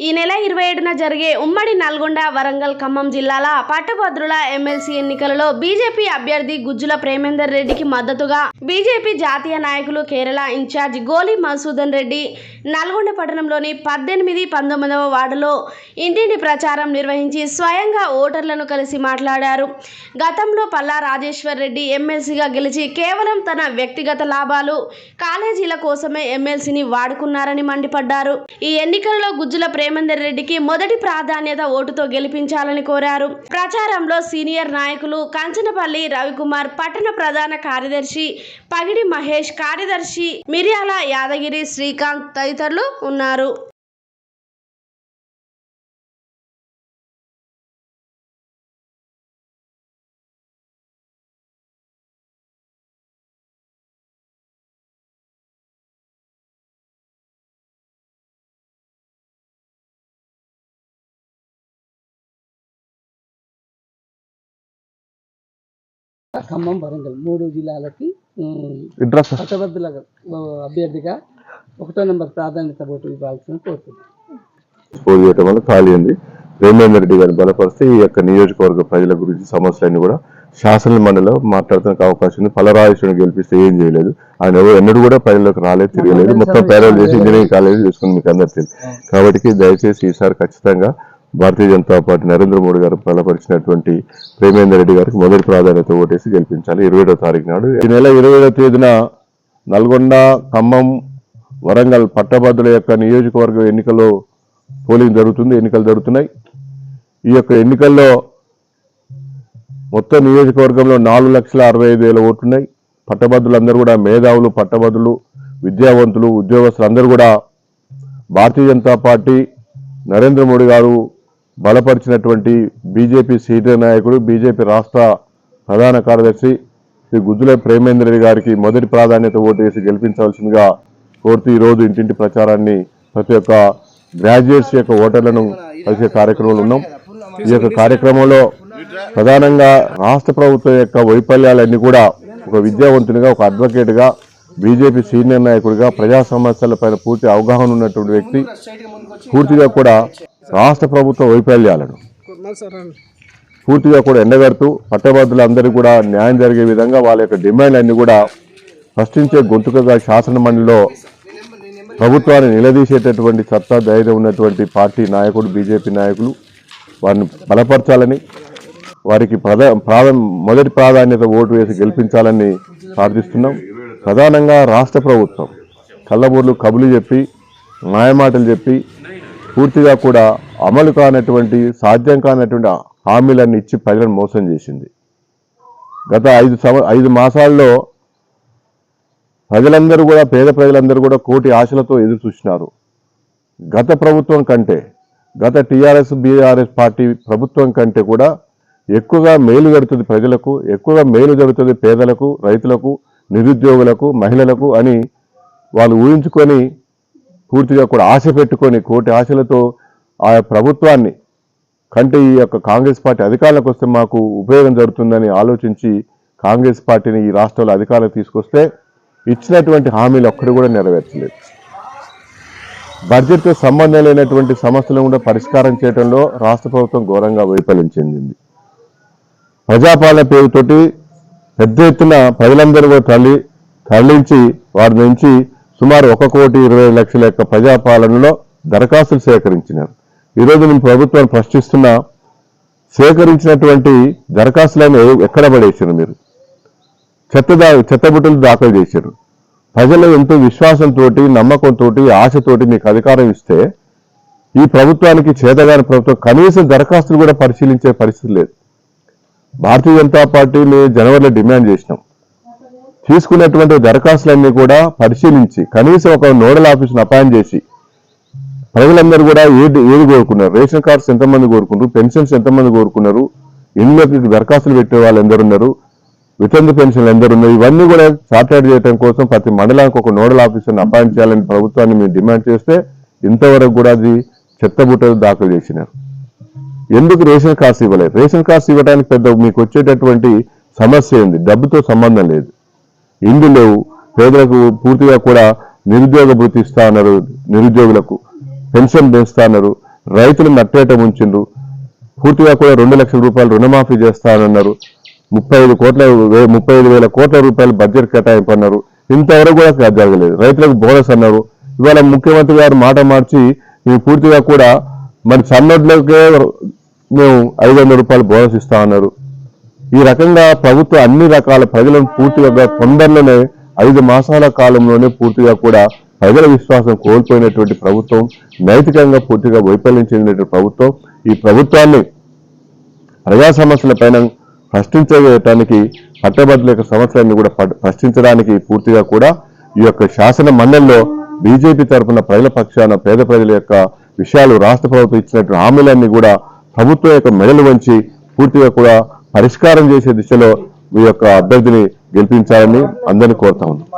ఈ నెల ఇరవై ఏడున జరిగే ఉమ్మడి నల్గొండ వరంగల్ ఖమ్మం జిల్లాల పట్టభద్రుల ఎమ్మెల్సీ ఎన్నికలలో బీజేపీ అభ్యర్థి గుజ్జుల ప్రేమేందర్ రెడ్డికి మద్దతుగా బీజేపీ జాతీయ నాయకులు కేరళ ఇన్ఛార్జ్ గోలి మధుసూదన్ రెడ్డి నల్గొండ పట్టణంలోని పద్దెనిమిది పంతొమ్మిదవ వార్డులో ఇంటింటి ప్రచారం నిర్వహించి స్వయంగా ఓటర్లను కలిసి మాట్లాడారు. గతంలో పల్లా రాజేశ్వర్ రెడ్డి ఎమ్మెల్సీగా గెలిచి కేవలం తన వ్యక్తిగత లాభాలు కాలేజీల కోసమే ఎమ్మెల్సీని వాడుకున్నారని మండిపడ్డారు. ఈ ఎన్నికలలో గుజ్జుల ప్రేమేందర్ రెడ్డికి మొదటి ప్రాధాన్యత ఓటుతో గెలిపించాలని కోరారు. ప్రచారంలో సీనియర్ నాయకులు కంచనపల్లి రవికుమార్ పట్టణ ప్రధాన కార్యదర్శి పగిడి మహేష్ కార్యదర్శి మిర్యాల యాదగిరి శ్రీకాంత్ తదితరులు ఉన్నారు. ఖమ్మం వరంగల్ మూడు జిల్లాలకి పట్టభద్రుల అభ్యర్థిగా ఒకటో నెంబర్ ప్రాధాన్యత ఓటు ఇవ్వాల్సిన పోటీ చేయడం వల్ల ఖాళీ ఉంది. ప్రేమేందర్ రెడ్డి గారిని బలపరిస్తే ఈ యొక్క నియోజకవర్గ ప్రజల గురించి సమస్యలన్నీ కూడా శాసన మండలిలో మాట్లాడడానికి అవకాశం ఉంది. పలరాజేశ్వరిని గెలిపిస్తే ఏం చేయలేదు. ఆయన ఎవరు ఎన్నడూ కూడా ప్రజలకు రాలేదు తిరగలేదు. మొత్తం పేదలు చేసి ఇంజనీరింగ్ కాలేజ్ చేసుకుని మీకు అందరు తెలుసు. కాబట్టి దయచేసి ఈసారి ఖచ్చితంగా భారతీయ జనతా పార్టీ నరేంద్ర మోడీ గారు బలపరిచినటువంటి ప్రేమేందర్ రెడ్డి గారికి మొదటి ప్రాధాన్యత ఓటేసి గెలిపించాలి. ఇరవై ఏడో తారీఖు నాడు. ఈ నెల ఇరవై ఏడో తేదీన నల్గొండ ఖమ్మం వరంగల్ పట్టభద్రుల యొక్క నియోజకవర్గ ఎన్నికల్లో పోలింగ్ జరుగుతుంది ఎన్నికలు జరుగుతున్నాయి. ఈ యొక్క ఎన్నికల్లో మొత్తం నియోజకవర్గంలో నాలుగు లక్షల అరవై ఐదు వేల ఓట్లున్నాయి. పట్టభద్రులందరూ కూడా మేధావులు పట్టభద్రులు విద్యావంతులు ఉద్యోగస్తులు అందరూ కూడా భారతీయ జనతా పార్టీ నరేంద్ర మోడీ గారు బలపరిచినటువంటి బీజేపీ సీనియర్ నాయకుడు బీజేపీ రాష్ట్ర ప్రధాన కార్యదర్శి శ్రీ గుజ్జుల ప్రేమేంద్ర రెడ్డి గారికి మొదటి ప్రాధాన్యత ఓటు వేసి గెలిపించవలసిందిగా కోరుతూ ఈరోజు ఇంటింటి ప్రచారాన్ని ప్రతి ఒక్క గ్రాడ్యుయేట్స్ యొక్క ఓటర్లను కలిసే కార్యక్రమంలో ఉన్నాం. ఈ యొక్క కార్యక్రమంలో ప్రధానంగా రాష్ట్ర ప్రభుత్వం యొక్క వైఫల్యాలన్నీ కూడా ఒక విద్యావంతునిగా ఒక అడ్వకేట్గా బీజేపీ సీనియర్ నాయకుడిగా ప్రజా సమస్యలపైన పూర్తి అవగాహన ఉన్నటువంటి వ్యక్తి పూర్తిగా కూడా రాష్ట్ర ప్రభుత్వ వైఫల్యాలను పూర్తిగా కూడా ఎండగడుతూ పట్టభద్రులందరికీ కూడా న్యాయం జరిగే విధంగా వాళ్ళ యొక్క డిమాండ్లన్నీ కూడా ప్రశ్నించే గొంతుకగా శాసనమండలిలో ప్రభుత్వాన్ని నిలదీసేటటువంటి సత్తా ధైర్యం ఉన్నటువంటి పార్టీ నాయకుడు బీజేపీ నాయకులు వారిని బలపరచాలని వారికి ప్రధా మొదటి ప్రాధాన్యత ఓటు వేసి గెలిపించాలని ప్రార్థిస్తున్నాం. ప్రధానంగా రాష్ట్ర ప్రభుత్వం కళ్ళబూర్లు కబులు చెప్పి మాయమాటలు చెప్పి పూర్తిగా కూడా అమలు కానటువంటి సాధ్యం కానటువంటి హామీలన్నీ ఇచ్చి ప్రజలను మోసం చేసింది. గత ఐదు సంవ ఐదు మాసాల్లో ప్రజలందరూ కూడా పేద ప్రజలందరూ కూడా కోటి ఆశలతో ఎదురు చూసినారు. గత ప్రభుత్వం కంటే గత టీఆర్ఎస్ బీఆర్ఎస్ పార్టీ ప్రభుత్వం కంటే కూడా ఎక్కువగా మేలు జరుగుతుంది ప్రజలకు ఎక్కువగా మేలు జరుగుతుంది పేదలకు రైతులకు నిరుద్యోగులకు మహిళలకు అని వాళ్ళు ఊహించుకొని పూర్తిగా కూడా ఆశ పెట్టుకొని కోటి ఆశలతో ఆ ప్రభుత్వాన్ని కంటే ఈ యొక్క కాంగ్రెస్ పార్టీ అధికారులకు వస్తే మాకు ఉపయోగం జరుగుతుందని ఆలోచించి కాంగ్రెస్ పార్టీని ఈ రాష్ట్రంలో అధికారులకు తీసుకొస్తే ఇచ్చినటువంటి హామీలు ఒక్కడు కూడా నెరవేర్చలేదు. బడ్జెట్తో సంబంధం లేనటువంటి సమస్యలను కూడా పరిష్కారం చేయడంలో రాష్ట్ర ప్రభుత్వం ఘోరంగా వైఫల్యం చెందింది. ప్రజాపాలన పేరుతోటి పెద్ద ఎత్తున ప్రజలందరూ కూడా తరలి తరలించి వారి నుంచి సుమారు ఒక కోటి ఇరవై లక్షల యొక్క ప్రజాపాలనలో దరఖాస్తులు సేకరించినారు. ఈరోజు మేము ప్రభుత్వాన్ని ప్రశ్నిస్తున్నా సేకరించినటువంటి దరఖాస్తులను ఎక్కడ పడేసారు మీరు? చెత్త దా చెత్తబుట్టలు దాఖలు చేశారు. ప్రజలు ఎంతో విశ్వాసంతో నమ్మకంతో ఆశతోటి మీకు అధికారం ఇస్తే ఈ ప్రభుత్వానికి చేతగాని ప్రభుత్వం కనీసం దరఖాస్తులు కూడా పరిశీలించే పరిస్థితి లేదు. భారతీయ జనతా పార్టీని జనవరిలో డిమాండ్ చేసినాం. తీసుకున్నటువంటి దరఖాస్తులన్నీ కూడా పరిశీలించి కనీసం ఒక నోడల్ ఆఫీసును అపాయింట్ చేసి ప్రజలందరూ కూడా ఏది ఏది కోరుకున్నారు? రేషన్ కార్డ్స్ ఎంతమంది కోరుకున్నారు? పెన్షన్స్ ఎంతమంది కోరుకున్నారు? ఇళ్ళకి దరఖాస్తులు పెట్టే వాళ్ళు ఎందరున్నారు వితంతు పెన్షన్లు ఎందరున్నారు ఇవన్నీ కూడా సాటర్డ్ చేయడం కోసం ప్రతి మండలానికి ఒక నోడల్ ఆఫీసర్ని అపాయింట్ చేయాలని ప్రభుత్వాన్ని మేము డిమాండ్ చేస్తే ఇంతవరకు కూడా అది చెత్తబుట్టలు దాఖలు చేసినారు. ఎందుకు రేషన్ కార్డ్స్ ఇవ్వలేదు? రేషన్ కార్డ్స్ ఇవ్వడానికి పెద్ద మీకు వచ్చేటటువంటి సమస్య ఏంది? డబ్బుతో సంబంధం లేదు. ఇండ్లు లేవు. పేదలకు పూర్తిగా కూడా నిరుద్యోగ భృతి ఇస్తా అన్నారు నిరుద్యోగులకు. పెన్షన్ పెంచుతా అన్నారు. రైతులు నట్టేట ముంచిండ్రు. పూర్తిగా కూడా రెండు లక్షల రూపాయలు రుణమాఫీ చేస్తానన్నారు ముప్పై ఐదు కోట్ల వే- ముప్పై ఐదు వేల కోట్ల రూపాయలు బడ్జెట్ కేటాయింపు అన్నారు ఇంతవరకు కూడా జరగలేదు. రైతులకు బోనస్ అన్నారు. ఇవాళ ముఖ్యమంత్రి గారు మాట మార్చి మేము పూర్తిగా కూడా మరి సన్నోట్లకే మేము ఐదు వందల రూపాయలు బోనస్ ఇస్తా అన్నారు. ఈ రకంగా ప్రభుత్వం అన్ని రకాల ప్రజలను పూర్తిగా తొందరలోనే ఐదు మాసాల కాలంలోనే పూర్తిగా కూడా ప్రజల విశ్వాసం కోల్పోయినటువంటి ప్రభుత్వం నైతికంగా పూర్తిగా వైఫల్యం చెందినటువంటి ప్రభుత్వం ఈ ప్రభుత్వాన్ని ప్రజా సమస్యల పైన ప్రశ్నించడానికి పట్టభద్రుల యొక్క సమస్యలను కూడా ప్రశ్నించడానికి పూర్తిగా కూడా ఈ యొక్క శాసన మండలిలో బీజేపీ తరఫున ప్రజల పక్షాన పేద ప్రజల యొక్క విషయాలు రాష్ట్ర ప్రభుత్వం ఇచ్చినటువంటి హామీలన్నీ కూడా ప్రభుత్వం యొక్క మెడలు వంచి పూర్తిగా కూడా పరిష్కారం చేసే దిశలో మీ యొక్క అభ్యర్థిని గెలిపించాలని అందరినీ కోరుతా ఉన్నాం.